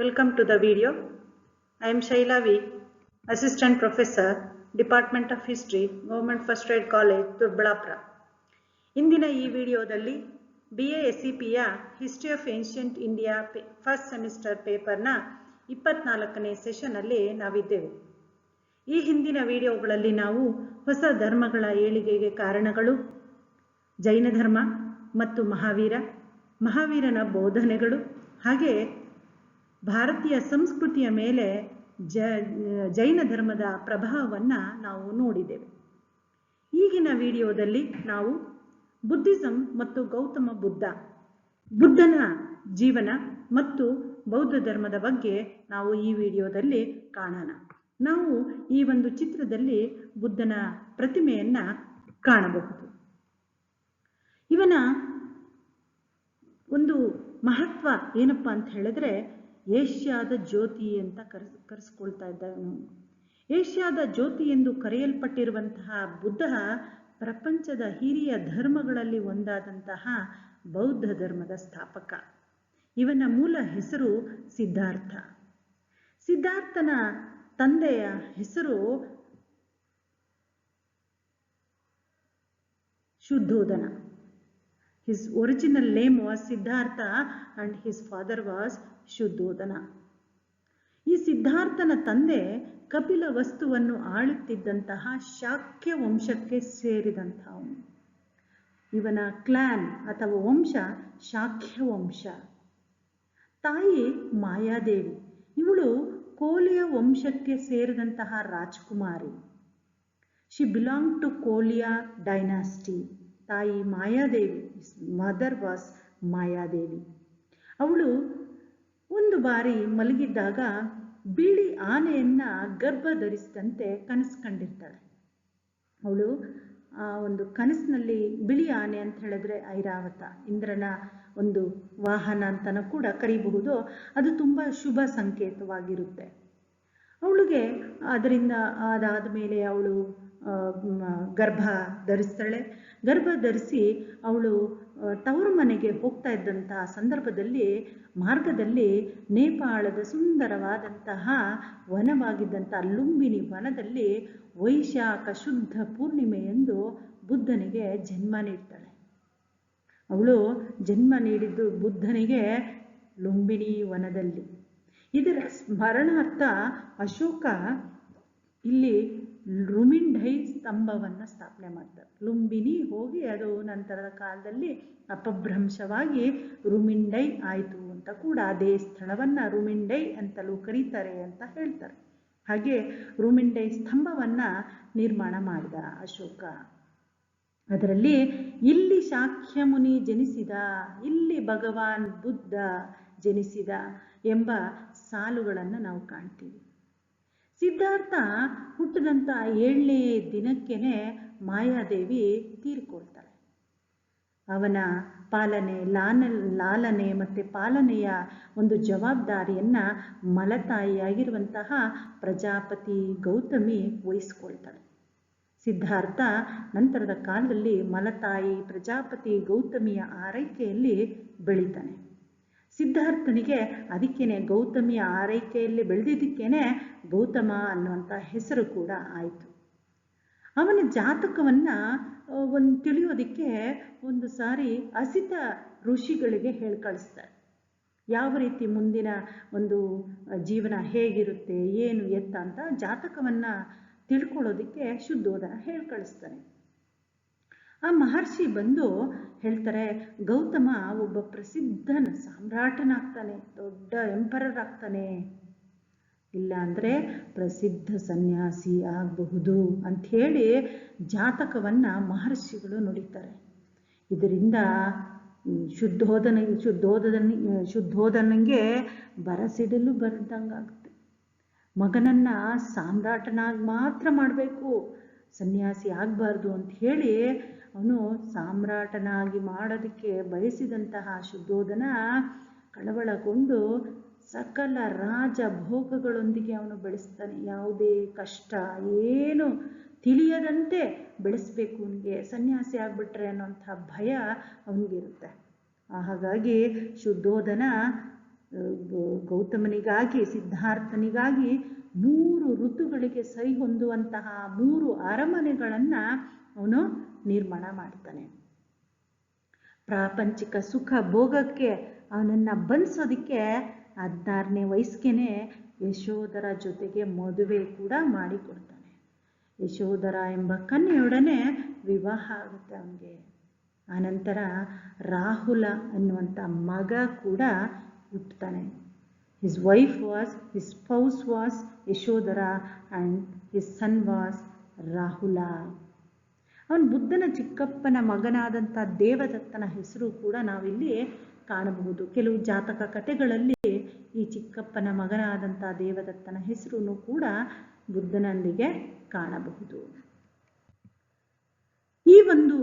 Welcome to the video. I am Shaila V, Assistant Professor, Department of History, Government First Aid College, ದುರ್ಬಳಾಪುರ ಇಂದಿನ ಈ ವಿಡಿಯೋದಲ್ಲಿ B A S C ಪಿಯ history of ancient India first semester ಪೇಪರ್ನ ಇಪ್ಪತ್ನಾಲ್ಕನೇ ಸೆಷನಲ್ಲಿ ನಾವಿದ್ದೇವೆ ಈ ಹಿಂದಿನ ವಿಡಿಯೋಗಳಲ್ಲಿ ನಾವು ಹೊಸ ಧರ್ಮಗಳ ಏಳಿಗೆಗೆ ಕಾರಣಗಳು ಜೈನ ಧರ್ಮ ಮತ್ತು ಮಹಾವೀರ ಮಹಾವೀರನ ಬೋಧನೆಗಳು ಹಾಗೆ ಭಾರತೀಯ ಸಂಸ್ಕೃತಿಯ ಮೇಲೆ ಜ, ಜೈನ ಧರ್ಮದ ಪ್ರಭಾವವನ್ನು ನಾವು ನೋಡಿದ್ದೇವೆ. ಈಗಿನ ವಿಡಿಯೋದಲ್ಲಿ ನಾವು ಬುದ್ಧಿಸಂ ಮತ್ತು ಗೌತಮ ಬುದ್ಧ, ಬುದ್ಧನ ಜೀವನ ಮತ್ತು ಬೌದ್ಧ ಧರ್ಮದ ಬಗ್ಗೆ ನಾವು ಈ ವಿಡಿಯೋದಲ್ಲಿ ಕಾಣೋಣ. ನಾವು ಈ ಒಂದು ಚಿತ್ರದಲ್ಲಿ ಬುದ್ಧನ ಪ್ರತಿಮೆಯನ್ನ ಕಾಣಬಹುದು. ಇವನ ಒಂದು ಮಹತ್ವ ಏನಪ್ಪ ಅಂತ ಹೇಳಿದ್ರೆ ಏಷ್ಯಾದ ಜ್ಯೋತಿ ಅಂತ ಕರೆಸ್, ಕರೆಸ್ಕೊಳ್ತಾ ಇದ್ದವನು ಏಷ್ಯಾದ ಜ್ಯೋತಿ ಎಂದು ಕರೆಯಲ್ಪಟ್ಟಿರುವಂತಹ ಬುದ್ಧ ಪ್ರಪಂಚದ ಹಿರಿಯ ಧರ್ಮಗಳಲ್ಲಿ ಒಂದಾದಂತಹ ಬೌದ್ಧ ಧರ್ಮದ ಸ್ಥಾಪಕ. ಇವನ ಮೂಲ ಹೆಸರು ಸಿದ್ಧಾರ್ಥ. ಸಿದ್ಧಾರ್ಥನ ತಂದೆಯ ಹೆಸರು Shuddhodana his original name was Siddhartha and his father was Shuddhodana ಈ ಸಿದ್ಧಾರ್ಥನ ತಂದೆ ಕಪಿಲ ವಸ್ತುವನ್ನು ಆಳುತ್ತಿದ್ದಂತಹ ಶಾಕ್ಯ ವಂಶಕ್ಕೆ ಸೇರಿದಂಥವನು. ಇವನ ಕ್ಲಾನ್ ಅಥವಾ ವಂಶ ಶಾಕ್ಯ ವಂಶ. ತಾಯಿ ಮಾಯಾದೇವಿ. ಇವಳು ಕೋಲಿಯ ವಂಶಕ್ಕೆ ಸೇರಿದಂತಹ ರಾಜ್ಕುಮಾರಿ. She belong to Koliya dynasty ತಾಯಿ ಮಾಯಾದೇವಿ. ಮದರ್ ವಾಸ್ ಮಾಯಾದೇವಿ ಅವಳು ಒಂದು ಬಾರಿ ಮಲಗಿದ್ದಾಗ ಬಿಳಿ ಆನೆಯನ್ನ ಗರ್ಭ ಧರಿಸಿದಂತೆ ಕನಸು ಕಂಡಿರ್ತಾಳೆ ಅವಳು ಆ ಒಂದು ಕನಸಿನಲ್ಲಿ ಬಿಳಿ ಆನೆ ಅಂತ ಹೇಳಿದ್ರೆ ಐರಾವತ, ಇಂದ್ರನ ಒಂದು ವಾಹನ ಅಂತನೂ ಕೂಡ ಕರೀಬಹುದು. ಅದು ತುಂಬ ಶುಭ ಸಂಕೇತವಾಗಿರುತ್ತೆ. ಅವಳಿಗೆ ಅದರಿಂದ ಅದಾದ ಮೇಲೆ ಅವಳು ಗರ್ಭ ಧರಿಸ್ತಾಳೆ. ಗರ್ಭ ಧರಿಸಿ ಅವಳು ತವರು ಮನೆಗೆ ಹೋಗ್ತಾ ಇದ್ದಂತಹ ಸಂದರ್ಭದಲ್ಲಿ, ಮಾರ್ಗದಲ್ಲಿ ನೇಪಾಳದ ಸುಂದರವಾದಂತಹ ವನವಾಗಿದ್ದಂತಹ ಲುಂಬಿನಿ ವನದಲ್ಲಿ ವೈಶಾಖ ಶುದ್ಧ ಪೂರ್ಣಿಮೆಯೆಂದು ಬುದ್ಧನಿಗೆ ಜನ್ಮ ನೀಡ್ತಾಳೆ. ಅವಳು ಜನ್ಮ ನೀಡಿದ್ದು ಬುದ್ಧನಿಗೆ ಲುಂಬಿನಿ ವನದಲ್ಲಿ. ಇದರ ಸ್ಮರಣಾರ್ಥ ಅಶೋಕ ಇಲ್ಲಿ ರುಮಿಂಡೈ ಸ್ತಂಭವನ್ನು ಸ್ಥಾಪನೆ ಮಾಡ್ತಾರೆ. ಲುಂಬಿನಿ ಹೋಗಿ ಅದು ನಂತರದ ಕಾಲದಲ್ಲಿ ಅಪಭ್ರಂಶವಾಗಿ ರುಮಿಂಡೈ ಆಯಿತು ಅಂತ ಕೂಡ ಅದೇ ಸ್ಥಳವನ್ನು ರುಮಿಂಡೈ ಅಂತಲೂ ಕರೀತಾರೆ ಅಂತ ಹೇಳ್ತಾರೆ. ಹಾಗೆ ರುಮಿಂಡೈ ಸ್ತಂಭವನ್ನು ನಿರ್ಮಾಣ ಮಾಡಿದ ಅಶೋಕ. ಅದರಲ್ಲಿ ಇಲ್ಲಿ ಶಾಖ್ಯ ಮುನಿ ಜನಿಸಿದ, ಇಲ್ಲಿ ಭಗವಾನ್ ಬುದ್ಧ ಜನಿಸಿದ ಎಂಬ ಸಾಲುಗಳನ್ನು ನಾವು ಕಾಣ್ತೀವಿ. ಸಿದ್ಧಾರ್ಥ ಹುಟ್ಟಿದಂಥ ಏಳನೇ ದಿನಕ್ಕೇನೆ ಮಾಯಾದೇವಿ ತೀರಿಕೊಳ್ತಾಳೆ ಅವನ ಪಾಲನೆ, ಲಾನ, ಲಾಲನೆ ಮತ್ತು ಪಾಲನೆಯ ಒಂದು ಜವಾಬ್ದಾರಿಯನ್ನು ಮಲತಾಯಿಯಾಗಿರುವಂತಹ ಪ್ರಜಾಪತಿ ಗೌತಮಿ ವಹಿಸ್ಕೊಳ್ತಾಳೆ. ಸಿದ್ಧಾರ್ಥ ನಂತರದ ಕಾಲದಲ್ಲಿ ಮಲತಾಯಿ ಪ್ರಜಾಪತಿ ಗೌತಮಿಯ ಆರೈಕೆಯಲ್ಲಿ ಬೆಳಿತಾನೆ. ಸಿದ್ಧಾರ್ಥನಿಗೆ ಅದಕ್ಕೇನೆ ಗೌತಮಿಯ ಆರೈಕೆಯಲ್ಲಿ ಬೆಳೆದಿದ್ದಕ್ಕೇನೆ ಗೌತಮ ಅನ್ನುವಂಥ ಹೆಸರು ಕೂಡ ಆಯಿತು. ಅವನ ಜಾತಕವನ್ನು ಒಂದು ತಿಳಿಯೋದಕ್ಕೆ ಒಂದು ಸಾರಿ ಅಸಿತ ಋಷಿಗಳಿಗೆ ಹೇಳಿ ಕಳಿಸ್ತಾರೆ. ಯಾವ ರೀತಿ ಮುಂದಿನ ಒಂದು ಜೀವನ ಹೇಗಿರುತ್ತೆ, ಏನು ಎತ್ತ ಅಂತ ಜಾತಕವನ್ನು ತಿಳ್ಕೊಳ್ಳೋದಕ್ಕೆ ಶುದ್ಧೋದನ ಹೇಳಿ ಕಳಿಸ್ತಾನೆ. ಆ ಮಹರ್ಷಿ ಬಂದು ಹೇಳ್ತಾರೆ, ಗೌತಮ ಒಬ್ಬ ಪ್ರಸಿದ್ಧನ, ಸಾಮ್ರಾಟನಾಗ್ತಾನೆ, ದೊಡ್ಡ ಎಂಪರರ್ ಆಗ್ತಾನೆ ಇಲ್ಲ ಅಂದರೆ ಪ್ರಸಿದ್ಧ ಸನ್ಯಾಸಿ ಆಗಬಹುದು ಅಂಥೇಳಿ ಜಾತಕವನ್ನು ಮಹರ್ಷಿಗಳು ನುಡಿತಾರೆ. ಇದರಿಂದ ಶುದ್ಧೋದನ ಶುದ್ಧೋದನ, ಶುದ್ಧೋದನಿಗೆ ಬರಸಿಡಲು ಬರೆದಂಗಾಗುತ್ತೆ ಮಗನನ್ನು ಸಾಮ್ರಾಟನಾಗಿ ಮಾತ್ರ ಮಾಡಬೇಕು, ಸನ್ಯಾಸಿ ಆಗಬಾರ್ದು ಅಂತ ಹೇಳಿ ಅವನು ಸಾಮ್ರಾಟನಾಗಿ ಮಾಡೋದಕ್ಕೆ ಬಯಸಿದಂತಹ ಶುದ್ಧೋಧನ ಕಳವಳಗೊಂಡು ಸಕಲ ರಾಜ ಭೋಗಗಳೊಂದಿಗೆ ಅವನು ಬೆಳೆಸ್ತಾನೆ. ಯಾವುದೇ ಕಷ್ಟ ಏನು ತಿಳಿಯದಂತೆ ಬೆಳೆಸ್ಬೇಕು ಅವನಿಗೆ. ಸನ್ಯಾಸಿ ಆಗಿಬಿಟ್ರೆ ಅನ್ನೋಂಥ ಭಯ ಅವನಿಗಿರುತ್ತೆ. ಹಾಗಾಗಿ ಶುದ್ಧೋದನ ಗೌತಮನಿಗಾಗಿ, ಸಿದ್ಧಾರ್ಥನಿಗಾಗಿ ಮೂರು ಋತುಗಳಿಗೆ ಸರಿ ಹೊಂದುವಂತಹ ಮೂರು ಅರಮನೆಗಳನ್ನು ಅವನು ನಿರ್ಮಾಣ ಮಾಡ್ತಾನೆ. ಪ್ರಾಪಂಚಿಕ ಸುಖ ಭೋಗಕ್ಕೆ ಅವನನ್ನು ಬಂಧಿಸೋದಕ್ಕೆ ಹದಿನಾರನೇ ವಯಸ್ಸಿಗೆ ಯಶೋಧರ ಜೊತೆಗೆ ಮದುವೆ ಕೂಡ ಮಾಡಿಕೊಡ್ತಾನೆ. ಯಶೋಧರ ಎಂಬ ಕನ್ಯೆಯೊಡನೆ ವಿವಾಹ ಆಗುತ್ತೆ ಅವನಿಗೆ. ಆನಂತರ ರಾಹುಲ ಅನ್ನುವಂಥ ಮಗ ಕೂಡ ಹುಟ್ಟುತ್ತಾನೆ his wife was his spouse was Yashodhara and his son was Rahula. ಅವನು ಬುದ್ಧನ ಚಿಕ್ಕಪ್ಪನ ಮಗನಾದಂಥ ದೇವದತ್ತನ ಹೆಸರು ಕೂಡ ನಾವಿಲ್ಲಿ ಕಾಣಬಹುದು. ಕೆಲವು ಜಾತಕ ಕಥೆಗಳಲ್ಲಿ ಈ ಚಿಕ್ಕಪ್ಪನ ಮಗನಾದಂಥ ದೇವದತ್ತನ ಹೆಸರು ಕೂಡ ಬುದ್ಧನೊಂದಿಗೆ ಕಾಣಬಹುದು. ಈ ಒಂದು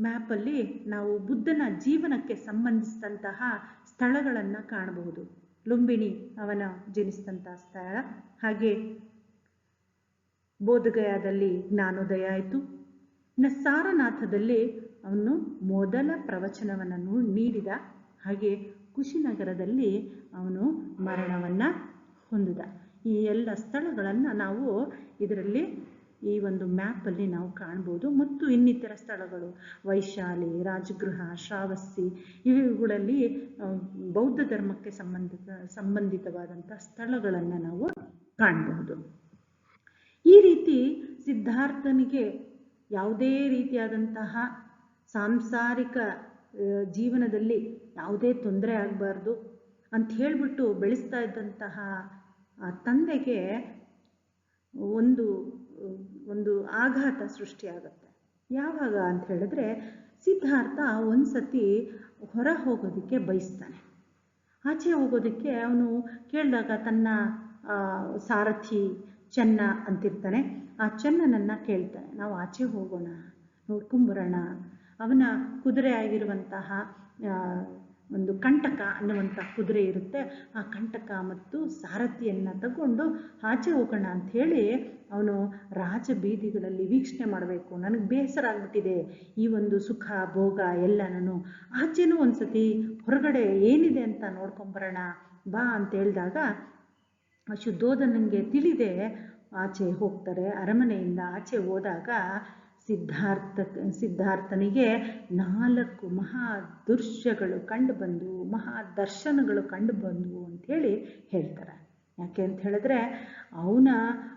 ಮ್ಯಾಪಲ್ಲಿ ನಾವು ಬುದ್ಧನ ಜೀವನಕ್ಕೆ ಸಂಬಂಧಿಸಿದಂತಹ ಸ್ಥಳಗಳನ್ನು ಕಾಣಬಹುದು. ಲುಂಬಿಣಿ ಅವನ ಜನಿಸಿದಂತಹ ಸ್ಥಳ. ಹಾಗೆ ಬೋಧಗಯಾದಲ್ಲಿ ಜ್ಞಾನೋದಯ ಆಯಿತು. ಸಾರನಾಥದಲ್ಲಿ ಅವನು ಮೊದಲ ಪ್ರವಚನವನ್ನು ನೀಡಿದ ಹಾಗೆ ಕುಶಿನಗರದಲ್ಲಿ ಅವನು ಮರಣವನ್ನು ಹೊಂದಿದ. ಈ ಎಲ್ಲ ಸ್ಥಳಗಳನ್ನು ನಾವು ಇದರಲ್ಲಿ ಈ ಒಂದು ಮ್ಯಾಪಲ್ಲಿ ನಾವು ಕಾಣ್ಬೋದು. ಮತ್ತು ಇನ್ನಿತರ ಸ್ಥಳಗಳು, ವೈಶಾಲಿ, ರಾಜಗೃಹ, ಶ್ರಾವಸ್ತಿ, ಇವುಗಳಲ್ಲಿ ಬೌದ್ಧ ಧರ್ಮಕ್ಕೆ ಸಂಬಂಧಿತ, ಸಂಬಂಧಿತವಾದಂಥ ಸ್ಥಳಗಳನ್ನು ನಾವು ಕಾಣಬಹುದು ಈ ರೀತಿ ಸಿದ್ಧಾರ್ಥನಿಗೆ ಯಾವುದೇ ರೀತಿಯಾದಂತಹ ಸಾಂಸಾರಿಕ ಜೀವನದಲ್ಲಿ ಯಾವುದೇ ತೊಂದರೆ ಆಗಬಾರ್ದು ಅಂತ ಹೇಳಿಬಿಟ್ಟು ಬೆಳೆಸ್ತಾ ಇದ್ದಂತಹ ತಂದೆಗೆ ಒಂದು ಒಂದು ಆಘಾತ ಸೃಷ್ಟಿಯಾಗುತ್ತೆ. ಯಾವಾಗ ಅಂತ ಹೇಳಿದ್ರೆ ಸಿದ್ಧಾರ್ಥ ಒಂದ್ಸತಿ ಹೊರ ಹೋಗೋದಕ್ಕೆ ಬಯಸ್ತಾನೆ. ಆಚೆ ಹೋಗೋದಕ್ಕೆ ಅವನು ಕೇಳಿದಾಗ ತನ್ನ ಸಾರಥಿ ಚೆನ್ನ ಅಂತಿರ್ತಾನೆ. ಆ ಚೆನ್ನನನ್ನು ಕೇಳ್ತಾನೆ. ನಾವು ಆಚೆ ಹೋಗೋಣ, ನೋಡ್ಕೊಂಬರೋಣ. ಅವನ ಕುದುರೆ ಆಗಿರುವಂತಹ ಒಂದು ಕಂಟಕ ಅನ್ನುವಂಥ ಕುದುರೆ ಇರುತ್ತೆ. ಆ ಕಂಟಕ ಮತ್ತು ಸಾರಥಿಯನ್ನು ತಗೊಂಡು ಆಚೆ ಹೋಗೋಣ ಅಂತ ಅವನು ರಾಜ ಬೀದಿಗಳಲ್ಲಿ ವೀಕ್ಷಣೆ ಮಾಡಬೇಕು. ನನಗೆ ಬೇಸರ ಆಗ್ಬಿಟ್ಟಿದೆ. ಈ ಒಂದು ಸುಖ, ಭೋಗ ಎಲ್ಲ ನಾನು ಆಚೆನೂ ಒಂದ್ಸತಿ ಹೊರಗಡೆ ಏನಿದೆ ಅಂತ ನೋಡ್ಕೊಂಬರೋಣ, ಬಾ ಅಂತ ಹೇಳಿದಾಗ ಶುದ್ಧೋಧನಂಗೆ ತಿಳಿದೆ ಆಚೆ ಹೋಗ್ತಾರೆ. ಅರಮನೆಯಿಂದ ಆಚೆ ಹೋದಾಗ ಸಿದ್ಧಾರ್ಥ, ಸಿದ್ಧಾರ್ಥನಿಗೆ ನಾಲ್ಕು ಮಹಾ ದೃಶ್ಯಗಳು ಕಂಡು ಬಂದು ಮಹಾ ದರ್ಶನಗಳು ಕಂಡು ಬಂದವು ಅಂಥೇಳಿ ಹೇಳ್ತಾರೆ. ಯಾಕೆ ಅಂತ ಹೇಳಿದ್ರೆ, ಅವನ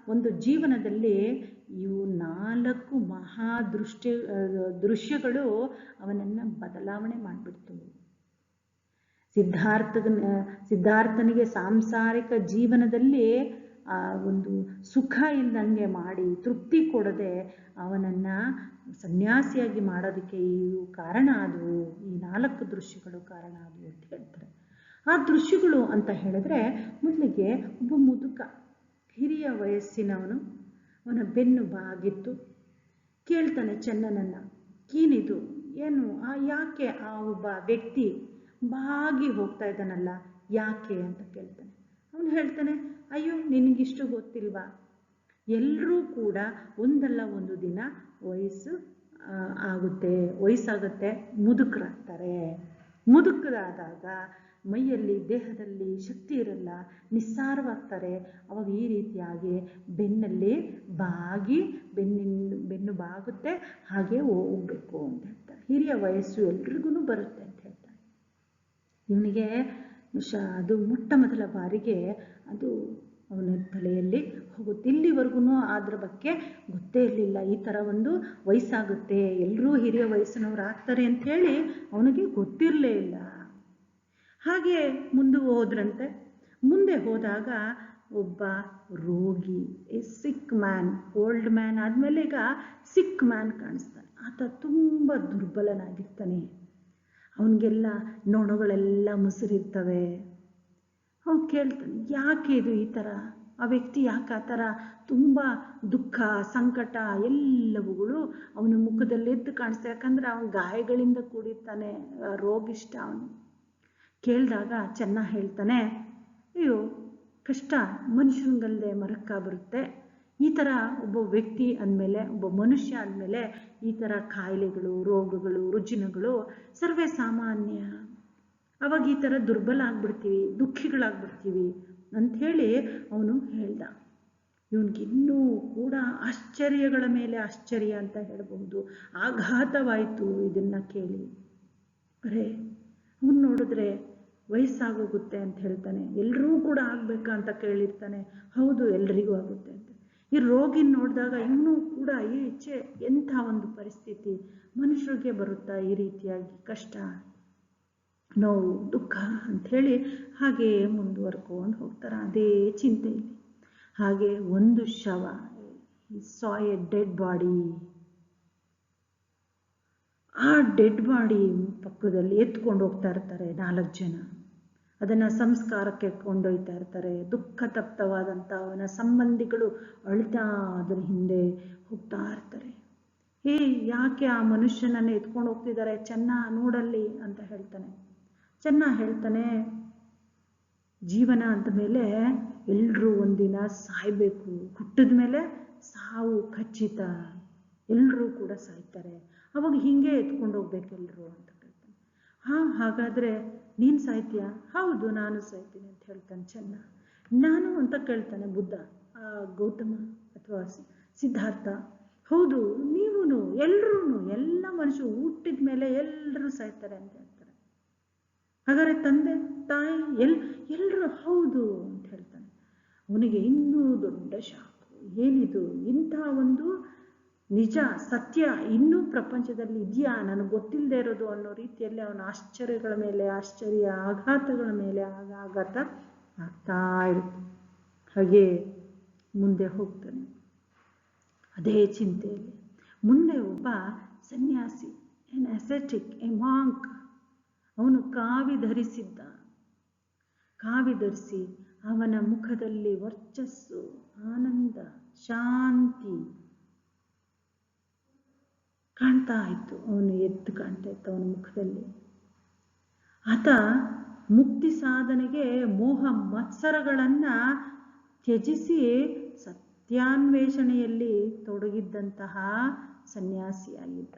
ಒಂದು ಜೀವನದಲ್ಲಿ ಇವು ನಾಲ್ಕು ಮಹಾ ದೃಷ್ಟಿ ದೃಶ್ಯಗಳು ಅವನನ್ನು ಬದಲಾವಣೆ ಮಾಡಿಬಿಡ್ತು. ಸಿದ್ಧಾರ್ಥನ ಸಿದ್ಧಾರ್ಥನಿಗೆ ಸಾಂಸಾರಿಕ ಜೀವನದಲ್ಲಿ, ಆ, ಒಂದು ಸುಖ ಇಲ್ದಂಗೆ ಮಾಡಿ, ತೃಪ್ತಿ ಕೊಡದೆ ಅವನನ್ನು ಸನ್ಯಾಸಿಯಾಗಿ ಮಾಡೋದಕ್ಕೆ ಈ ಕಾರಣ ಅದು, ಈ ನಾಲ್ಕು ದೃಶ್ಯಗಳು ಕಾರಣ ಆದವು ಅಂತ ಹೇಳ್ತಾರೆ. ಆ ದೃಶ್ಯಗಳು ಅಂತ ಹೇಳಿದ್ರೆ ಮೊದಲಿಗೆ ಒಬ್ಬ ಮುದುಕ, ಹಿರಿಯ ವಯಸ್ಸಿನವನು, ಅವನ ಬೆನ್ನು ಬಾಗಿತ್ತು, ಕೇಳ್ತಾನೆ, ಚೆನ್ನನನ್ನ ಏನಿದು ಏನು, ಆ, ಯಾಕೆ ಆ ಒಬ್ಬ ವ್ಯಕ್ತಿ ಬಾಗಿ ಹೋಗ್ತಾ ಇದ್ದಾನಲ್ಲ, ಯಾಕೆ ಅಂತ ಕೇಳ್ತಾನೆ. ಅವನು ಹೇಳ್ತಾನೆ, ಅಯ್ಯೋ, ನಿನಗಿಷ್ಟು ಗೊತ್ತಿಲ್ವಾ? ಎಲ್ಲರೂ ಕೂಡ ಒಂದಲ್ಲ ಒಂದು ದಿನ ವಯಸ್ಸು ಆಗುತ್ತೆ. ವಯಸ್ಸಾಗುತ್ತೆ, ಮುದುಕರಾಗ್ತಾರೆ. ಮುದುಕರಾದಾಗ ಮೈಯಲ್ಲಿ ದೇಹದಲ್ಲಿ ಶಕ್ತಿ ಇರಲ್ಲ, ನಿಸ್ಸಾರವಾಗ್ತಾರೆ. ಅವಾಗ ಈ ರೀತಿಯಾಗಿ ಬೆನ್ನಲ್ಲಿ ಬಾಗಿ, ಬೆನ್ನಿನ, ಬೆನ್ನು ಬಾಗುತ್ತೆ, ಹಾಗೆ ಹೋಗ್ಬೇಕು ಅಂತ ಹೇಳ್ತಾರೆ. ಹಿರಿಯ ವಯಸ್ಸು ಎಲ್ರಿಗೂ ಬರುತ್ತೆ. ಇವನಿಗೆ ಶ, ಅದು ಮೊಟ್ಟ ಮೊದಲ ಬಾರಿಗೆ ಅದು ಅವನ ತಲೆಯಲ್ಲಿ ಹೋಗುತ್ತೆ. ಇಲ್ಲಿವರೆಗೂ ಅದ್ರ ಬಗ್ಗೆ ಗೊತ್ತೇ ಇರಲಿಲ್ಲ. ಈ ಥರ ಒಂದು ವಯಸ್ಸಾಗುತ್ತೆ. ಎಲ್ಲರೂ ಹಿರಿಯ ವಯಸ್ಸಿನವ್ರು ಆಗ್ತಾರೆ ಅಂಥೇಳಿ ಅವನಿಗೆ ಗೊತ್ತಿರಲೇ ಇಲ್ಲ. ಹಾಗೆ ಮುಂದೆ ಹೋದ್ರಂತೆ. ಮುಂದೆ ಹೋದಾಗ ಒಬ್ಬ ರೋಗಿ, a sick man old man ಆದಮೇಲೆ ಈಗ ಸಿಕ್ ಮ್ಯಾನ್ ಕಾಣಿಸ್ತಾನೆ. ಆತ ತುಂಬ ದುರ್ಬಲನಾಗಿರ್ತಾನೆ. ಅವನಿಗೆಲ್ಲ ನೊಣಗಳೆಲ್ಲ ಮುಸುರಿರ್ತವೆ. ಅವ್ನು ಕೇಳ್ತಾನೆ, ಯಾಕೆ ಇದು ಈ ಥರ? ಆ ವ್ಯಕ್ತಿ ಯಾಕೆ ಆ ಥರ? ತುಂಬ ದುಃಖ, ಸಂಕಟ ಎಲ್ಲವುಗಳು ಅವನ ಮುಖದಲ್ಲಿ ಎದ್ದು ಕಾಣಿಸ್ತಾ ಯಾಕಂದ್ರೆ ಅವನ ಗಾಯಗಳಿಂದ ಕೂಡಿರ್ತಾನೆ ರೋಗಿಷ್ಟ ಅವನು. ಕೇಳಿದಾಗ ಚೆನ್ನಾಗಿ ಹೇಳ್ತಾನೆ, ಅಯ್ಯೋ, ಕಷ್ಟ ಮನುಷ್ಯನಿಗಲ್ಲದೆ ಮರಕ್ಕ ಬರುತ್ತೆ. ಈ ಥರ ಒಬ್ಬ ವ್ಯಕ್ತಿ ಅಂದಮೇಲೆ, ಒಬ್ಬ ಮನುಷ್ಯ ಅಂದಮೇಲೆ ಈ ಥರ ಕಾಯಿಲೆಗಳು, ರೋಗಗಳು, ರುಜಿನಗಳು ಸರ್ವೇ ಸಾಮಾನ್ಯ. ಅವಾಗ ಈ ಥರ ದುರ್ಬಲ ಆಗ್ಬಿಡ್ತೀವಿ, ದುಃಖಿಗಳಾಗ್ಬಿಡ್ತೀವಿ ಅಂಥೇಳಿ ಅವನು ಹೇಳ್ದ. ಇವನಿಗಿನ್ನೂ ಕೂಡ ಆಶ್ಚರ್ಯಗಳ ಮೇಲೆ ಆಶ್ಚರ್ಯ ಅಂತ ಹೇಳಬಹುದು. ಆಘಾತವಾಯಿತು ಇದನ್ನ ಕೇಳಿ. ಅರೆ, ಅವನು ನೋಡಿದ್ರೆ ವಯಸ್ಸಾಗೋಗುತ್ತೆ ಅಂತ ಹೇಳ್ತಾನೆ. ಎಲ್ಲರೂ ಕೂಡ ಆಗ್ಬೇಕಾ ಅಂತ ಕೇಳಿರ್ತಾನೆ. ಹೌದು, ಎಲ್ರಿಗೂ ಆಗುತ್ತೆ ಅಂತ. ಈ ರೋಗಿನ ನೋಡಿದಾಗ ಇವನು ಕೂಡ ಈ ಈಚೆ ಎಂಥ ಒಂದು ಪರಿಸ್ಥಿತಿ? ಮನುಷ್ಯರಿಗೆ ಬರುತ್ತಾ ಈ ರೀತಿಯಾಗಿ ಕಷ್ಟ, ನೋವು, ದುಃಖ ಅಂಥೇಳಿ ಹಾಗೆ ಮುಂದುವರ್ಕೊಂಡು ಹೋಗ್ತಾರೆ? ಅದೇ ಚಿಂತೆಯಲ್ಲಿ ಹಾಗೆ ಒಂದು ಶವ ಸಾಯ್ ಎ ಡೆಡ್ ಬಾಡಿ. ಆ ಡೆಡ್ ಬಾಡಿ ಪಕ್ಕದಲ್ಲಿ ಎತ್ಕೊಂಡು ಹೋಗ್ತಾ ಇರ್ತಾರೆ ನಾಲ್ಕು ಜನ. ಅದನ್ನು ಸಂಸ್ಕಾರಕ್ಕೆ ಕೊಂಡೊಯ್ತಾ ಇರ್ತಾರೆ. ದುಃಖ ತಪ್ತವಾದಂಥ ಅವನ ಸಂಬಂಧಿಗಳು ಅಳ್ತಾ ಅದರ ಹಿಂದೆ ಹೋಗ್ತಾ ಇರ್ತಾರೆ. ಹೇ, ಯಾಕೆ ಆ ಮನುಷ್ಯನನ್ನು ಎತ್ಕೊಂಡು ಹೋಗ್ತಿದ್ದಾರೆ? ಚೆನ್ನ ನೋಡಲ್ಲಿ ಅಂತ ಹೇಳ್ತಾನೆ. ಚೆನ್ನ ಹೇಳ್ತಾನೆ, ಜೀವನ ಅಂತ ಮೇಲೆ ಎಲ್ಲರೂ ಒಂದಿನ ಸಾಯ್ಬೇಕು. ಹುಟ್ಟಿದ ಮೇಲೆ ಸಾವು ಖಚಿತ. ಎಲ್ಲರೂ ಕೂಡ ಸಾಯ್ತಾರೆ. ಅವಾಗ ಹಿಂಗೆ ಎತ್ಕೊಂಡು ಹೋಗ್ಬೇಕು ಎಲ್ಲರೂ ಅಂತ ಹೇಳ್ತಾನೆ. ಹಾ, ಹಾಗಾದ್ರೆ ನೀನು ಸಾಯ್ತೀಯಾ? ಹೌದು, ನಾನು ಸಾಯ್ತೀನಿ ಅಂತ ಹೇಳ್ತಾನೆ ಚೆನ್ನ. ನಾನು ಅಂತ ಕೇಳ್ತಾನೆ ಬುದ್ಧ. ಆ ಗೌತಮ ಅಥವಾ ಸಿದ್ಧಾರ್ಥ. ಹೌದು ನೀವೂ ಎಲ್ರೂ ಎಲ್ಲ ಮನುಷ್ಯ ಹುಟ್ಟಿದ ಮೇಲೆ ಎಲ್ಲರೂ ಸಾಯ್ತಾರೆ ಅಂತ ಹೇಳ್ತಾರೆ. ಹಾಗಾದ್ರೆ ತಂದೆ, ತಾಯಿ, ಎಲ್ ಎಲ್ಲರೂ ಹೌದು ಅಂತ ಹೇಳ್ತಾನೆ. ಅವನಿಗೆ ಇನ್ನೂ ದೊಡ್ಡ ಶಾಕು ಏನಿದು? ಇಂಥ ಒಂದು ನಿಜ, ಸತ್ಯ ಇನ್ನೂ ಪ್ರಪಂಚದಲ್ಲಿ ಇದೆಯಾ? ನನಗೆ ಗೊತ್ತಿಲ್ಲದೆ ಇರೋದು ಅನ್ನೋ ರೀತಿಯಲ್ಲಿ ಅವನ ಆಶ್ಚರ್ಯಗಳ ಮೇಲೆ, ಆಶ್ಚರ್ಯ ಆಘಾತಗಳ ಮೇಲೆ ಆಗ ಆಘಾತ ಆಗ್ತಾ ಇರುತ್ತೆ. ಹಾಗೆ ಮುಂದೆ ಹೋಗ್ತಾನೆ. ಅದೇ ಚಿಂತೆಯಲ್ಲಿ. ಮುಂದೆ ಒಬ್ಬ ಸನ್ಯಾಸಿ ಎನ್ ಅಸೆಟಿಕ್ ಎ ಮಾಂಕ್ ಅವನು ಕಾವಿ ಧರಿಸಿದ್ದ. ಕಾವಿ ಧರಿಸಿ ಅವನ ಮುಖದಲ್ಲಿ ವರ್ಚಸ್ಸು, ಆನಂದ, ಶಾಂತಿ. ಕಾಣ್ತಾ ಇತ್ತು. ಅವನು ಎದ್ದು ಕಾಣ್ತಾ ಇತ್ತು ಅವನ ಮುಖದಲ್ಲಿ. ಆತ ಮುಕ್ತಿ ಸಾಧನೆಗೆ ಮೋಹ ಮತ್ಸರಗಳನ್ನ ತ್ಯಜಿಸಿ ಸತ್ಯಾನ್ವೇಷಣೆಯಲ್ಲಿ ತೊಡಗಿದ್ದಂತಹ ಸನ್ಯಾಸಿಯಾಗಿದ್ದ.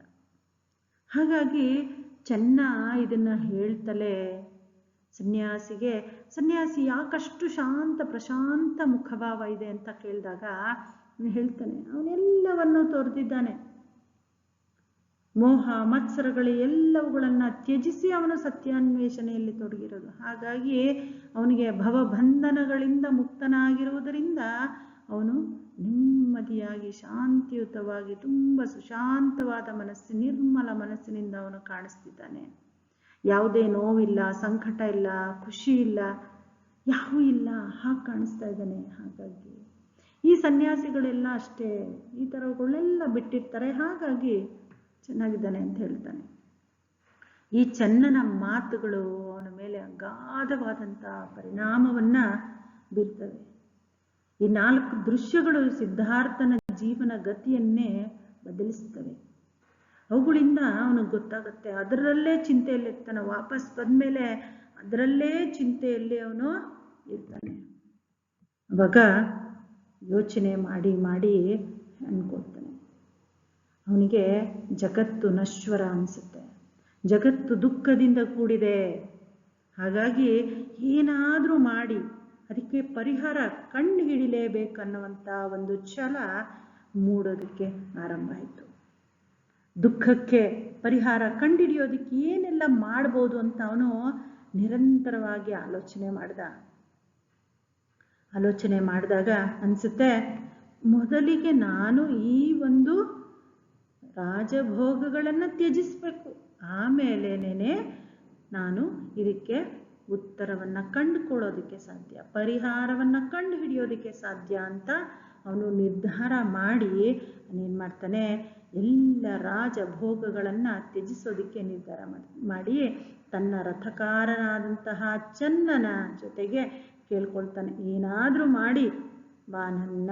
ಹಾಗಾಗಿ ಚೆನ್ನ ಇದನ್ನ ಹೇಳ್ತಲೇ ಸನ್ಯಾಸಿಗೆ, ಸನ್ಯಾಸಿ, ಯಾಕಷ್ಟು ಶಾಂತ ಪ್ರಶಾಂತ ಮುಖಭಾವ ಇದೆ? ಅಂತ ಕೇಳಿದಾಗ ಹೇಳ್ತಾನೆ, ಅವನೆಲ್ಲವನ್ನು ತೊರೆದಿದ್ದಾನೆ. ಮೋಹ, ಮತ್ಸರಗಳು ಎಲ್ಲವುಗಳನ್ನು ತ್ಯಜಿಸಿ ಅವನು ಸತ್ಯಾನ್ವೇಷಣೆಯಲ್ಲಿ ತೊಡಗಿರೋದು. ಹಾಗಾಗಿ ಅವನಿಗೆ ಭವಬಂಧನಗಳಿಂದ ಮುಕ್ತನಾಗಿರುವುದರಿಂದ ಅವನು ನೆಮ್ಮದಿಯಾಗಿ, ಶಾಂತಿಯುತವಾಗಿ, ತುಂಬ ಸುಶಾಂತವಾದ ಮನಸ್ಸು, ನಿರ್ಮಲ ಮನಸ್ಸಿನಿಂದ ಅವನು ಕಾಣಿಸ್ತಿದ್ದಾನೆ. ಯಾವುದೇ ನೋವಿಲ್ಲ, ಸಂಕಟ ಇಲ್ಲ, ಖುಷಿ ಇಲ್ಲ ಯಾವೂ ಇಲ್ಲ, ಹಾಗೆ ಕಾಣಿಸ್ತಾ ಇದ್ದಾನೆ. ಹಾಗಾಗಿ ಈ ಸನ್ಯಾಸಿಗಳೆಲ್ಲ ಅಷ್ಟೇ. ಈ ಥರಗಳೆಲ್ಲ ಬಿಟ್ಟಿರ್ತಾರೆ. ಹಾಗಾಗಿ ಚೆನ್ನಾಗಿದ್ದಾನೆ ಅಂತ ಹೇಳ್ತಾನೆ. ಈ ಚನ್ನನ ಮಾತುಗಳು ಅವನ ಮೇಲೆ ಅಗಾಧವಾದಂಥ ಪರಿಣಾಮವನ್ನ ಬೀರ್ತವೆ. ಈ ನಾಲ್ಕು ದೃಶ್ಯಗಳು ಸಿದ್ಧಾರ್ಥನ ಜೀವನ ಗತಿಯನ್ನೇ ಬದಲಿಸ್ತವೆ. ಅವುಗಳಿಂದ ಅವನಿಗೆ ಗೊತ್ತಾಗುತ್ತೆ. ಅದರಲ್ಲೇ ಚಿಂತೆಯಲ್ಲಿ ಇರ್ತಾನೆ. ವಾಪಸ್ ಬಂದ್ಮೇಲೆ ಅದರಲ್ಲೇ ಚಿಂತೆಯಲ್ಲಿ ಅವನು ಇರ್ತಾನೆ. ಅವಾಗ ಯೋಚನೆ ಮಾಡಿ ಮಾಡಿ ಅನ್ಕೊಳ್ತಾನೆ ಅವನಿಗೆ ಜಗತ್ತು ನಶ್ವರ ಅನಿಸುತ್ತೆ. ಜಗತ್ತು ದುಃಖದಿಂದ ಕೂಡಿದೆ. ಹಾಗಾಗಿ ಏನಾದರೂ ಮಾಡಿ, ಅದಕ್ಕೆ ಪರಿಹಾರ ಕಣ್ಣು ಹಿಡಿಲೇಬೇಕನ್ನುವಂಥ ಒಂದು ಛಲ ಮೂಡೋದಕ್ಕೆ ಆರಂಭ ಆಯಿತು. ದುಃಖಕ್ಕೆ ಪರಿಹಾರ ಕಂಡುಹಿಡಿಯೋದಕ್ಕೆ ಏನೆಲ್ಲ ಮಾಡ್ಬೋದು ಅಂತ ಅವನು ನಿರಂತರವಾಗಿ ಆಲೋಚನೆ ಮಾಡ್ದ. ಆಲೋಚನೆ ಮಾಡಿದಾಗ ಅನಿಸುತ್ತೆ, ಮೊದಲಿಗೆ ನಾನು ಈ ಒಂದು ರಾಜಭೋಗಗಳನ್ನು ತ್ಯಜಿಸಬೇಕು. ಆಮೇಲೆನೇ ನಾನು ಇದಕ್ಕೆ ಉತ್ತರವನ್ನು ಕಂಡುಕೊಳ್ಳೋದಕ್ಕೆ ಸಾಧ್ಯ, ಪರಿಹಾರವನ್ನು ಕಂಡು ಹಿಡಿಯೋದಕ್ಕೆ ಸಾಧ್ಯ ಅಂತ ಅವನು ನಿರ್ಧಾರ ಮಾಡಿ ಏನು ಮಾಡ್ತಾನೆ, ಎಲ್ಲ ರಾಜಭೋಗಗಳನ್ನು ತ್ಯಜಿಸೋದಕ್ಕೆ ನಿರ್ಧಾರ ಮಾಡಿ ತನ್ನ ರಥಕಾರನಾದಂತಹ ಚಂದನ ಜೊತೆಗೆ ಕೇಳ್ಕೊಳ್ತಾನೆ. ಏನಾದರೂ ಮಾಡಿ ಬಾ ನನ್ನ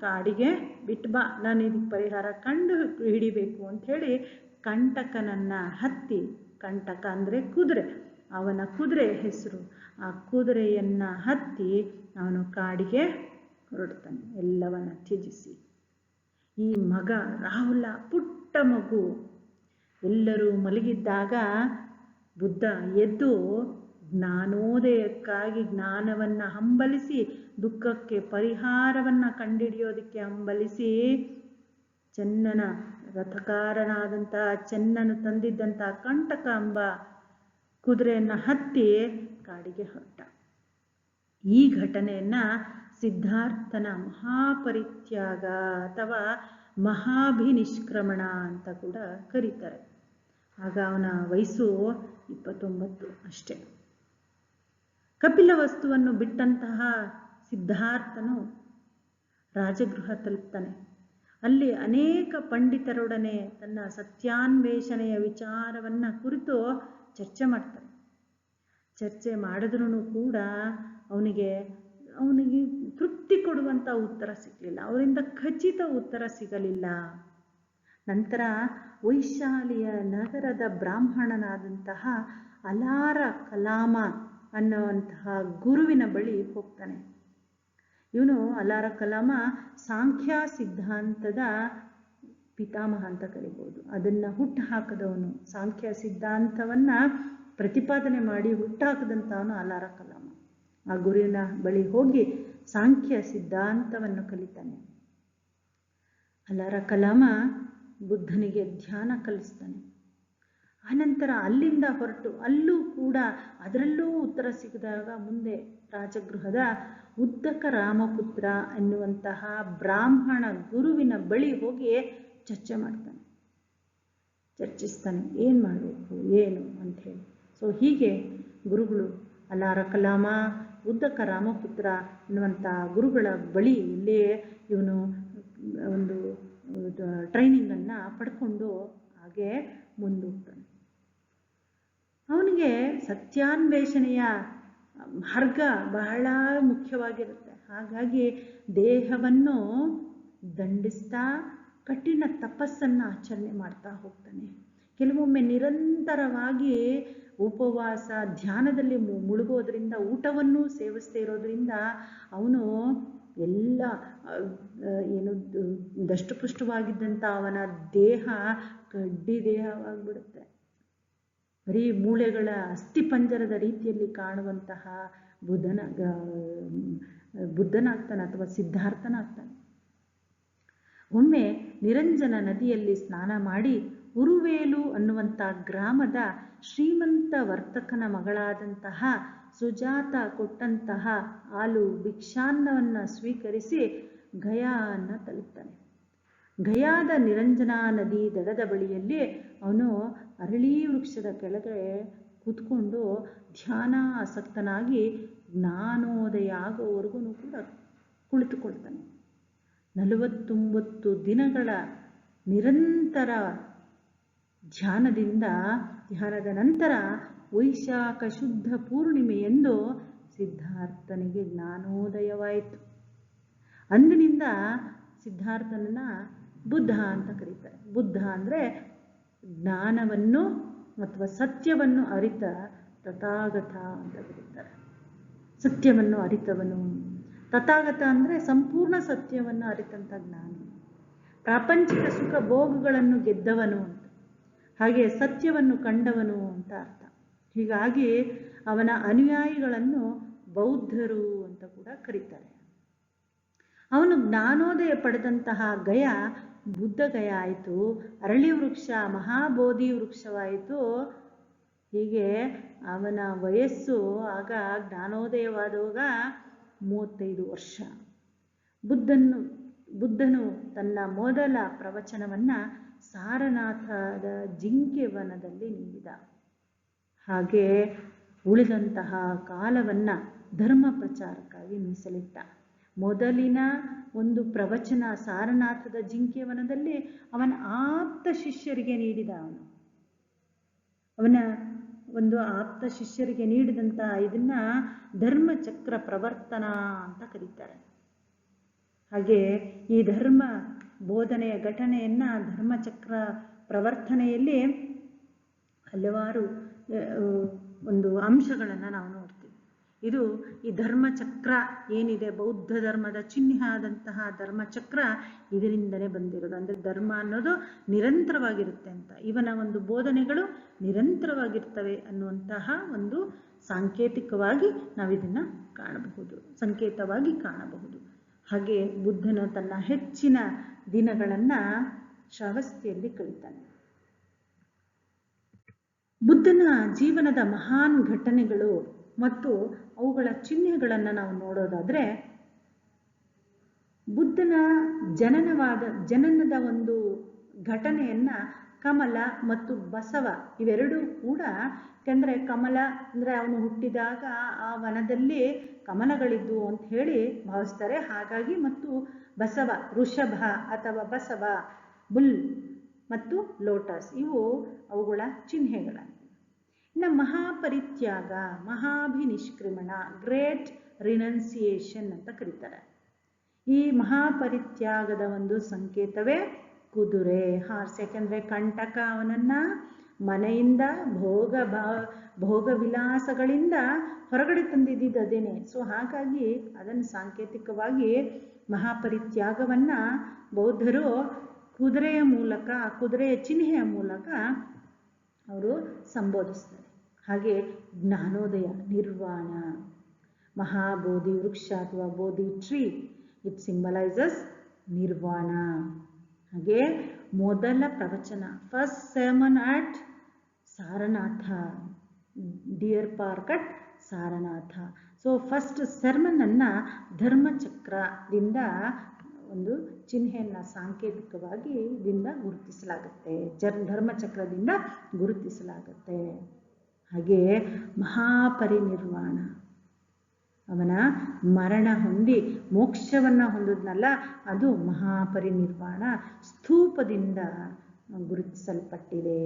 ಕಾಡಿಗೆ ಬಿಟ್ಟು ಬಾ. ನಾನು ಇದಕ್ಕೆ ಪರಿಹಾರ ಕಂಡು ಹಿಡಿಬೇಕು ಅಂಥೇಳಿ ಕಂಟಕನನ್ನು ಹತ್ತಿ, ಕಂಟಕ ಅಂದರೆ ಕುದುರೆ, ಅವನ ಕುದುರೆ ಹೆಸರು. ಆ ಕುದುರೆಯನ್ನು ಹತ್ತಿ ಅವನು ಕಾಡಿಗೆ ಹೊರಡ್ತಾನೆ, ಎಲ್ಲವನ್ನ ತ್ಯಜಿಸಿ. ಈ ಮಗ ರಾಹುಲ ಪುಟ್ಟ ಮಗು. ಎಲ್ಲರೂ ಮಲಗಿದ್ದಾಗ ಬುದ್ಧ ಎದ್ದು ಜ್ಞಾನೋದಯಕ್ಕಾಗಿ ಜ್ಞಾನವನ್ನು ಹಂಬಲಿಸಿ, ದುಃಖಕ್ಕೆ ಪರಿಹಾರವನ್ನು ಕಂಡುಹಿಡಿಯೋದಕ್ಕೆ ಹಂಬಲಿಸಿ ಚೆನ್ನನ ರಥಕಾರನಾದಂಥ ಚೆನ್ನನು ತಂದಿದ್ದಂಥ ಕಂಟಕ ಎಂಬ ಕುದುರೆಯನ್ನು ಹತ್ತಿ ಕಾಡಿಗೆ ಹೊರಟ. ಈ ಘಟನೆಯನ್ನ ಸಿದ್ಧಾರ್ಥನ ಮಹಾಪರಿತ್ಯಾಗ ಅಥವಾ ಮಹಾಭಿನಿಷ್ಕ್ರಮಣ ಅಂತ ಕೂಡ ಕರೀತಾರೆ. ಆಗ ಅವನ ವಯಸ್ಸು ಇಪ್ಪತ್ತೊಂಬತ್ತು ಅಷ್ಟೇ. ಕಪಿಲ ವಸ್ತುವನ್ನು ಬಿಟ್ಟಂತಹ ಸಿದ್ಧಾರ್ಥನು ರಾಜಗೃಹ ತಲುಪ್ತಾನೆ. ಅಲ್ಲಿ ಅನೇಕ ಪಂಡಿತರೊಡನೆ ತನ್ನ ಸತ್ಯಾನ್ವೇಷಣೆಯ ವಿಚಾರವನ್ನು ಕುರಿತು ಚರ್ಚೆ ಮಾಡ್ತಾನೆ. ಚರ್ಚೆ ಮಾಡಿದ್ರೂ ಕೂಡ ಅವನಿಗೆ ಅವನಿಗೆ ತೃಪ್ತಿ ಕೊಡುವಂಥ ಉತ್ತರ ಸಿಗಲಿಲ್ಲ. ಅವರಿಂದ ಖಚಿತ ಉತ್ತರ ಸಿಗಲಿಲ್ಲ. ನಂತರ ವೈಶಾಲಿಯ ನಗರದ ಬ್ರಾಹ್ಮಣನಾದಂತಹ ಅಲಾರ ಕಲಾಮ ಅನ್ನುವಂತಹ ಗುರುವಿನ ಬಳಿ ಹೋಗ್ತಾನೆ. ಇವನು ಅಲಾರ ಕಲಾಮ ಸಾಂಖ್ಯ ಸಿದ್ಧಾಂತದ ಪಿತಾಮಹ ಅಂತ ಕರಿಬೋದು. ಅದನ್ನು ಹುಟ್ಟು ಹಾಕದವನು, ಸಾಂಖ್ಯ ಸಿದ್ಧಾಂತವನ್ನ ಪ್ರತಿಪಾದನೆ ಮಾಡಿ ಹುಟ್ಟಾಕದಂಥವನು ಅಲಾರ ಕಲಾಮ. ಆ ಗುರುವಿನ ಬಳಿ ಹೋಗಿ ಸಾಂಖ್ಯ ಸಿದ್ಧಾಂತವನ್ನು ಕಲಿತಾನೆ. ಅಲಾರ ಕಲಾಮ ಬುದ್ಧನಿಗೆ ಧ್ಯಾನ ಕಲಿಸ್ತಾನೆ. ಆನಂತರ ಅಲ್ಲಿಂದ ಹೊರಟು ಅಲ್ಲೂ ಕೂಡ ಅದರಲ್ಲೂ ಉತ್ತರ ಸಿಗದಾಗ ಮುಂದೆ ರಾಜಗೃಹದ ಉದ್ದಕ ರಾಮಪುತ್ರ ಎನ್ನುವಂತಹ ಬ್ರಾಹ್ಮಣ ಗುರುವಿನ ಬಳಿ ಹೋಗಿ ಚರ್ಚೆ ಮಾಡ್ತಾನೆ. ಚರ್ಚಿಸ್ತಾನೆ, ಏನು ಮಾಡಬೇಕು, ಏನು ಅಂತ ಹೇಳಿ. ಸೊ ಹೀಗೆ ಗುರುಗಳು ಅಲಾರ ಕಲಾಮ ಉದ್ದಕ ರಾಮಪುತ್ರ ಎನ್ನುವಂಥ ಗುರುಗಳ ಬಳಿ ಇಲ್ಲಿ ಇವನು ಒಂದು ಟ್ರೈನಿಂಗನ್ನು ಪಡ್ಕೊಂಡು ಹಾಗೆ ಮುಂದೋಗ್ತಾನೆ ಅವನಿಗೆ ಸತ್ಯಾನ್ವೇಷಣೆಯ ಮಾರ್ಗ ಬಹಳ ಮುಖ್ಯವಾಗಿರುತ್ತೆ. ಹಾಗಾಗಿ ದೇಹವನ್ನು ದಂಡಿಸ್ತಾ, ಕಠಿಣ ತಪಸ್ಸನ್ನು ಆಚರಣೆ ಮಾಡ್ತಾ ಹೋಗ್ತಾನೆ. ಕೆಲವೊಮ್ಮೆ ನಿರಂತರವಾಗಿ ಉಪವಾಸ, ಧ್ಯಾನದಲ್ಲಿ ಮುಳುಗೋದ್ರಿಂದ, ಊಟವನ್ನು ಸೇವಿಸ್ತಾ ಇರೋದ್ರಿಂದ ಅವನು ಎಲ್ಲ ಏನು ದಷ್ಟಪುಷ್ಟವಾಗಿದ್ದಂಥ ಅವನ ದೇಹ ಕಡ್ಡಿ ದೇಹವಾಗಿಬಿಡುತ್ತೆ. ಬರೀ ಮೂಳೆಗಳ ಅಸ್ಥಿಪಂಜರದ ರೀತಿಯಲ್ಲಿ ಕಾಣುವಂತಹ ಬುದ್ಧನ ಬುದ್ಧನಾಗ್ತಾನೆ ಅಥವಾ ಸಿದ್ಧಾರ್ಥನಾಗ್ತಾನೆ. ಒಮ್ಮೆ ನಿರಂಜನ ನದಿಯಲ್ಲಿ ಸ್ನಾನ ಮಾಡಿ ಉರುವೇಲು ಅನ್ನುವಂಥ ಗ್ರಾಮದ ಶ್ರೀಮಂತ ವರ್ತಕನ ಮಗಳಾದಂತಹ ಸುಜಾತ ಕೊಟ್ಟಂತಹ ಹಾಲು ಭಿಕ್ಷಾನ್ನವನ್ನು ಸ್ವೀಕರಿಸಿ ಗಯಾನ ತಲುಪ್ತಾನೆ. ಗಯಾದ ನಿರಂಜನಾ ನದಿ ದಡದ ಬಳಿಯಲ್ಲಿ ಅವನು ಅರಳಿ ವೃಕ್ಷದ ಕೆಳಗೆ ಕೂತ್ಕೊಂಡು ಧ್ಯಾನ ಆಸಕ್ತನಾಗಿ ಜ್ಞಾನೋದಯ ಆಗೋವರೆಗೂ ಕೂಡ ಕುಳಿತುಕೊಳ್ತಾನೆ. ನಲವತ್ತೊಂಬತ್ತು ದಿನಗಳ ನಿರಂತರ ಧ್ಯಾನದಿಂದ ಧ್ಯಾನದ ನಂತರ ವೈಶಾಖ ಶುದ್ಧ ಪೂರ್ಣಿಮೆಯೆಂದು ಸಿದ್ಧಾರ್ಥನಿಗೆ ಜ್ಞಾನೋದಯವಾಯಿತು. ಅಂದಿನಿಂದ ಸಿದ್ಧಾರ್ಥನನ್ನ ಬುದ್ಧ ಅಂತ ಕರೀತಾರೆ. ಬುದ್ಧ ಅಂದರೆ ಜ್ಞಾನವನ್ನು ಅಥವಾ ಸತ್ಯವನ್ನು ಅರಿತ ತಥಾಗತ ಅಂತ ಕರೀತಾರೆ. ಸತ್ಯವನ್ನು ಅರಿತವನು. ತಥಾಗತ ಅಂದರೆ ಸಂಪೂರ್ಣ ಸತ್ಯವನ್ನು ಅರಿತಂಥ ಜ್ಞಾನಿ. ಪ್ರಾಪಂಚಿಕ ಸುಖ ಭೋಗಗಳನ್ನು ಗೆದ್ದವನು ಅಂತ. ಹಾಗೆ ಸತ್ಯವನ್ನು ಕಂಡವನು ಅಂತ ಅರ್ಥ. ಹೀಗಾಗಿ ಅವನ ಅನುಯಾಯಿಗಳನ್ನು ಬೌದ್ಧರು ಅಂತ ಕೂಡ ಕರೀತಾರೆ. ಅವನು ಜ್ಞಾನೋದಯ ಪಡೆದಂತಹ ಗಯ ಬುದ್ಧ ಗಯ ಆಯಿತು, ಅರಳಿ ವೃಕ್ಷ, ಮಹಾಬೋಧಿ ವೃಕ್ಷವಾಯಿತು. ಹೀಗೆ ಅವನ ವಯಸ್ಸು ಆಗ ಜ್ಞಾನೋದಯವಾದಾಗ ಮೂವತ್ತೈದು ವರ್ಷ. ಬುದ್ಧನು ಬುದ್ಧನು ತನ್ನ ಮೊದಲ ಪ್ರವಚನವನ್ನು ಸಾರನಾಥದ ಜಿಂಕೆ ವನದಲ್ಲಿ ನೀಡಿದ. ಹಾಗೆ ಉಳಿದಂತಹ ಕಾಲವನ್ನು ಧರ್ಮ ಪ್ರಚಾರಕ್ಕಾಗಿ ಮೀಸಲಿಟ್ಟ. ಮೊದಲಿನ ಒಂದು ಪ್ರವಚನ ಸಾರನಾಥದ ಜಿಂಕೆವನದಲ್ಲಿ ಅವನ ಆಪ್ತ ಶಿಷ್ಯರಿಗೆ ನೀಡಿದ ಅವನು. ಅವನ ಒಂದು ಆಪ್ತ ಶಿಷ್ಯರಿಗೆ ನೀಡಿದಂತ ಇದನ್ನ ಧರ್ಮಚಕ್ರ ಪ್ರವರ್ತನ ಅಂತ ಕರೀತಾರೆ. ಹಾಗೆ ಈ ಧರ್ಮ ಬೋಧನೆಯ ಘಟನೆಯನ್ನ ಧರ್ಮಚಕ್ರ ಪ್ರವರ್ತನೆಯಲ್ಲಿ ಹಲವಾರು ಒಂದು ಅಂಶಗಳನ್ನು ನಾವು ಇದು ಈ ಧರ್ಮಚಕ್ರ ಏನಿದೆ, ಬೌದ್ಧ ಧರ್ಮದ ಚಿಹ್ನೆ ಆದಂತಹ ಧರ್ಮಚಕ್ರ ಇದರಿಂದಲೇ ಬಂದಿರೋದು. ಅಂದರೆ ಧರ್ಮ ಅನ್ನೋದು ನಿರಂತರವಾಗಿರುತ್ತೆ ಅಂತ. ಇವನ ಒಂದು ಬೋಧನೆಗಳು ನಿರಂತರವಾಗಿರ್ತವೆ ಅನ್ನುವಂತಹ ಒಂದು ಸಾಂಕೇತಿಕವಾಗಿ ನಾವಿದನ್ನು ಕಾಣಬಹುದು, ಸಂಕೇತವಾಗಿ ಕಾಣಬಹುದು. ಹಾಗೆ ಬುದ್ಧನ ತನ್ನ ಹೆಚ್ಚಿನ ದಿನಗಳನ್ನು ಶ್ರಾವಸ್ತಿಯಲ್ಲಿ ಕಳಿತಾನೆ. ಬುದ್ಧನ ಜೀವನದ ಮಹಾನ್ ಘಟನೆಗಳು ಮತ್ತು ಅವುಗಳ ಚಿಹ್ನೆಗಳನ್ನು ನಾವು ನೋಡೋದಾದರೆ ಬುದ್ಧನ ಜನನವಾದ, ಜನನದ ಒಂದು ಘಟನೆಯನ್ನ ಕಮಲ ಮತ್ತು ಬಸವ ಇವೆರಡೂ ಕೂಡ ಯಾಕಂದ್ರೆ ಕಮಲ ಅಂದ್ರೆ ಅವನು ಹುಟ್ಟಿದಾಗ ಆ ವನದಲ್ಲಿ ಕಮಲಗಳಿದ್ದು ಅಂತ ಹೇಳಿ ಭಾವಿಸ್ತಾರೆ. ಹಾಗಾಗಿ ಮತ್ತು ಬಸವ ಋಷಭ ಅಥವಾ ಬಸವ, ಬುಲ್ ಮತ್ತು ಲೋಟಸ್ ಇವು ಅವುಗಳ ಚಿಹ್ನೆಗಳಾಗಿವೆ ಇನ್ನು ಮಹಾಪರಿತ್ಯಾಗ, ಮಹಾಭಿನಿಷ್ಕ್ರಮಣ, ಗ್ರೇಟ್ ರಿನನ್ಸಿಯೇಷನ್ ಅಂತ ಕರೀತಾರೆ. ಈ ಮಹಾಪರಿತ್ಯಾಗದ ಒಂದು ಸಂಕೇತವೇ ಕುದುರೆ. ಹಾರ್ಸ್ ಯಾಕಂದ್ರೆ ಕಂಟಕ ಅವನನ್ನ ಮನೆಯಿಂದ ಭೋಗ ಭೋಗ ವಿಲಾಸಗಳಿಂದ ಹೊರಗಡೆ ತಂದಿದ್ದಿದ್ದು ಅದೇನೆ. ಸೊ ಹಾಗಾಗಿ ಅದನ್ನು ಸಾಂಕೇತಿಕವಾಗಿ ಮಹಾಪರಿತ್ಯಾಗವನ್ನ ಬೌದ್ಧರು ಕುದುರೆಯ ಮೂಲಕ, ಕುದುರೆಯ ಚಿಹ್ನೆಯ ಮೂಲಕ ಅವರು ಸಂಬೋಧಿಸ್ತಾರೆ. ಹಾಗೆ ಜ್ಞಾನೋದಯ, ನಿರ್ವಾಣ, ಮಹಾಬೋಧಿ ವೃಕ್ಷ ಅಥವಾ Bodhi tree it symbolises nirvana. ಹಾಗೆ ಮೊದಲ ಪ್ರವಚನ first sermon at Sarnath. Deer park at Sarnath so first ಸೆರ್ಮನನ್ನು ಧರ್ಮಚಕ್ರದಿಂದ ಒಂದು ಚಿಹ್ನೆಯನ್ನು ಸಾಂಕೇತಿಕವಾಗಿ ಇದರಿಂದ ಗುರುತಿಸಲಾಗುತ್ತೆ. ಜರ್, ಧರ್ಮಚಕ್ರದಿಂದ ಗುರುತಿಸಲಾಗುತ್ತೆ. ಹಾಗೆ ಮಹಾಪರಿನಿರ್ವಾಣ. ಅವನ ಮರಣ ಹೊಂದಿ ಮೋಕ್ಷವನ್ನು ಹೊಂದಿದ್ನಲ್ಲ, ಅದು ಮಹಾಪರಿನಿರ್ವಾಣ. ಸ್ತೂಪದಿಂದ ಗುರುತಿಸಲ್ಪಟ್ಟಿದೆ.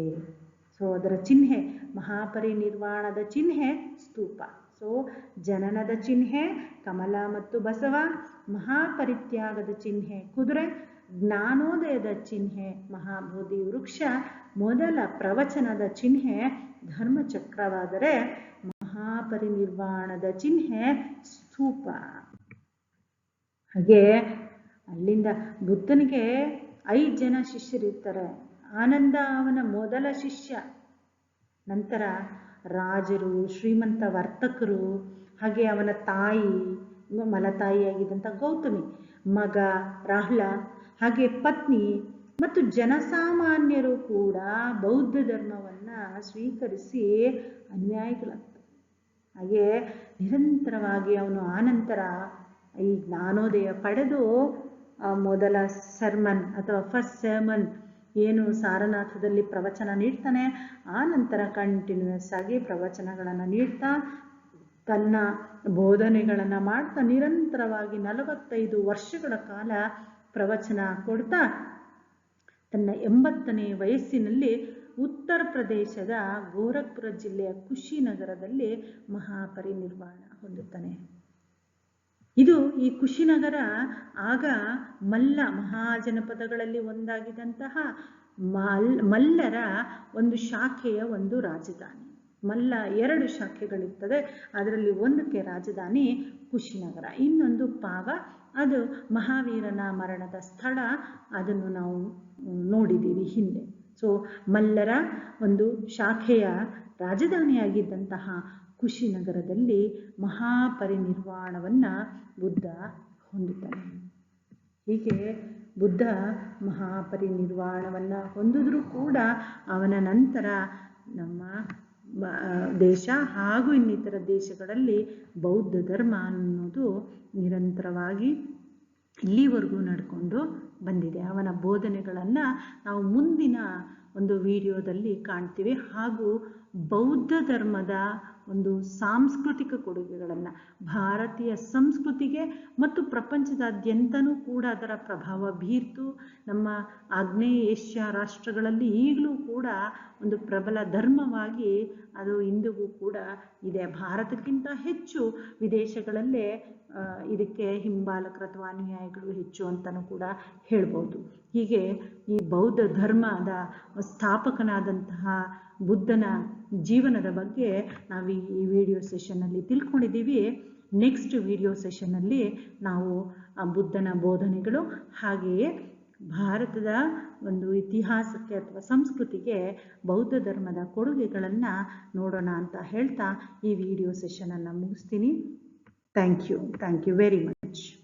ಸೊ ಅದರ ಚಿಹ್ನೆ, ಮಹಾಪರಿನಿರ್ವಾಣದ ಚಿಹ್ನೆ ಸ್ತೂಪ. ಸೊ ಜನನದ ಚಿಹ್ನೆ, ಕಮಲ ಮತ್ತು ಬಸವ, ಮಹಾಪರಿತ್ಯಾಗದ ಚಿಹ್ನೆ, ಕುದುರೆ, ಜ್ಞಾನೋದಯದ ಚಿಹ್ನೆ, ಮಹಾಬೋಧಿ ವೃಕ್ಷ, ಮೊದಲ ಪ್ರವಚನದ ಚಿಹ್ನೆ, ಧರ್ಮಚಕ್ರವಾದರೆ ಮಹಾಪರಿನಿರ್ವಾಣದ ಚಿಹ್ನೆ, ಸ್ತೂಪ. ಹಾಗೆ ಅಲ್ಲಿಂದ ಬುದ್ಧನಿಗೆ ಐದು ಜನ ಶಿಷ್ಯರಿರ್ತಾರೆ. ಆನಂದ ಅವನ ಮೊದಲ ಶಿಷ್ಯ. ನಂತರ ರಾಜರು, ಶ್ರೀಮಂತ ವರ್ತಕರು, ಹಾಗೆ ಅವನ ತಾಯಿ ಮಲತಾಯಿಯಾಗಿದ್ದಂಥ ಗೌತಮಿ, ಮಗ ರಾಹುಲ, ಹಾಗೆ ಪತ್ನಿ ಮತ್ತು ಜನಸಾಮಾನ್ಯರು ಕೂಡ ಬೌದ್ಧ ಧರ್ಮವನ್ನು ಸ್ವೀಕರಿಸಿ ಅನ್ಯಾಯಗಳಾಗ್ತದೆ ಹಾಗೆ ನಿರಂತರವಾಗಿ ಅವನು ಆನಂತರ ಈ ಜ್ಞಾನೋದಯ ಪಡೆದು ಮೊದಲ ಸರ್ಮನ್ ಅಥವಾ ಫಸ್ಟ್ ಸರ್ಮನ್ ಏನು ಸಾರನಾಥದಲ್ಲಿ ಪ್ರವಚನ ನೀಡ್ತಾನೆ, ಆ ನಂತರ ಕಂಟಿನ್ಯೂಸ್ ಆಗಿ ಪ್ರವಚನಗಳನ್ನು ನೀಡ್ತಾ, ತನ್ನ ಬೋಧನೆಗಳನ್ನು ಮಾಡ್ತಾ, ನಿರಂತರವಾಗಿ ನಲವತ್ತೈದು ವರ್ಷಗಳ ಕಾಲ ಪ್ರವಚನ ಕೊಡ್ತಾ, ತನ್ನ ಎಂಬತ್ತನೇ ವಯಸ್ಸಿನಲ್ಲಿ ಉತ್ತರ ಪ್ರದೇಶದ ಗೋರಖ್ಪುರ ಜಿಲ್ಲೆಯ ಕುಶಿನಗರದಲ್ಲಿ ಮಹಾಪರಿನಿರ್ವಾಣ ಹೊಂದುತ್ತಾನೆ. ಇದು ಈ ಕುಶಿನಗರ ಆಗ ಮಲ್ಲ ಮಹಾಜನಪದಗಳಲ್ಲಿ ಒಂದಾಗಿದ್ದಂತಹ ಮಲ್ ಮಲ್ಲರ ಒಂದು ಶಾಖೆಯ ಒಂದು ರಾಜಧಾನಿ. ಮಲ್ಲ ಎರಡು ಶಾಖೆಗಳಿರ್ತದೆ. ಅದರಲ್ಲಿ ಒಂದಕ್ಕೆ ರಾಜಧಾನಿ ಕುಶಿನಗರ. ಇನ್ನೊಂದು ಪಾವ, ಅದು ಮಹಾವೀರನ ಮರಣದ ಸ್ಥಳ. ಅದನ್ನು ನಾವು ನೋಡಿದ್ದೀವಿ ಹಿಂದೆ. ಸೊ ಮಲ್ಲರ ಒಂದು ಶಾಖೆಯ ರಾಜಧಾನಿಯಾಗಿದ್ದಂತಹ ಕುಶಿನಗರದಲ್ಲಿ ಮಹಾಪರಿನಿರ್ವಾಣವನ್ನು ಬುದ್ಧ ಹೊಂದುತ್ತಾನೆ. ಹೀಗೆ ಬುದ್ಧ ಮಹಾಪರಿನಿರ್ವಾಣವನ್ನು ಹೊಂದಿದ್ರೂ ಕೂಡ ಅವನ ನಂತರ ನಮ್ಮ ದೇಶ ಹಾಗೂ ಇನ್ನಿತರ ದೇಶಗಳಲ್ಲಿ ಬೌದ್ಧ ಧರ್ಮ ಅನ್ನೋದು ನಿರಂತರವಾಗಿ ಇಲ್ಲಿವರೆಗೂ ನಡ್ಕೊಂಡು ಬಂದಿದೆ. ಅವನ ಬೋಧನೆಗಳನ್ನು ನಾವು ಮುಂದಿನ ಒಂದು ವಿಡಿಯೋದಲ್ಲಿ ಕಾಣ್ತೀವಿ. ಹಾಗೂ ಬೌದ್ಧ ಧರ್ಮದ ಒಂದು ಸಾಂಸ್ಕೃತಿಕ ಕೊಡುಗೆಗಳನ್ನು ಭಾರತೀಯ ಸಂಸ್ಕೃತಿಗೆ ಮತ್ತು ಪ್ರಪಂಚದಾದ್ಯಂತನೂ ಕೂಡ ಅದರ ಪ್ರಭಾವ ಬೀರ್ತು. ನಮ್ಮ ಆಗ್ನೇಯ ಏಷ್ಯಾ ರಾಷ್ಟ್ರಗಳಲ್ಲಿ ಈಗಲೂ ಕೂಡ ಒಂದು ಪ್ರಬಲ ಧರ್ಮವಾಗಿ ಅದು ಇಂದಿಗೂ ಕೂಡ ಇದೆ. ಭಾರತಕ್ಕಿಂತ ಹೆಚ್ಚು ವಿದೇಶಗಳಲ್ಲೇ ಇದಕ್ಕೆ ಹಿಂಬಾಲಕರ ಅಥವಾ ಅನುಯಾಯಿಗಳು ಹೆಚ್ಚು ಅಂತಲೂ ಕೂಡ ಹೇಳ್ಬೋದು. ಹೀಗೆ ಈ ಬೌದ್ಧ ಧರ್ಮದ ಸ್ಥಾಪಕನಾದಂತಹ ಬುದ್ಧನ ಜೀವನದ ಬಗ್ಗೆ ನಾವು ಈ ವಿಡಿಯೋ ಸೆಷನ್ನಲ್ಲಿ ತಿಳ್ಕೊಂಡಿದ್ದೀವಿ. ನೆಕ್ಸ್ಟ್ ವಿಡಿಯೋ ಸೆಷನ್ನಲ್ಲಿ ನಾವು ಬುದ್ಧನ ಬೋಧನೆಗಳು ಹಾಗೆಯೇ ಭಾರತದ ಒಂದು ಇತಿಹಾಸಕ್ಕೆ ಅಥವಾ ಸಂಸ್ಕೃತಿಗೆ ಬೌದ್ಧ ಧರ್ಮದ ಕೊಡುಗೆಗಳನ್ನು ನೋಡೋಣ ಅಂತ ಹೇಳ್ತಾ ಈ ವಿಡಿಯೋ ಸೆಷನನ್ನು ಮುಗಿಸ್ತೀನಿ. Thank you thank you very much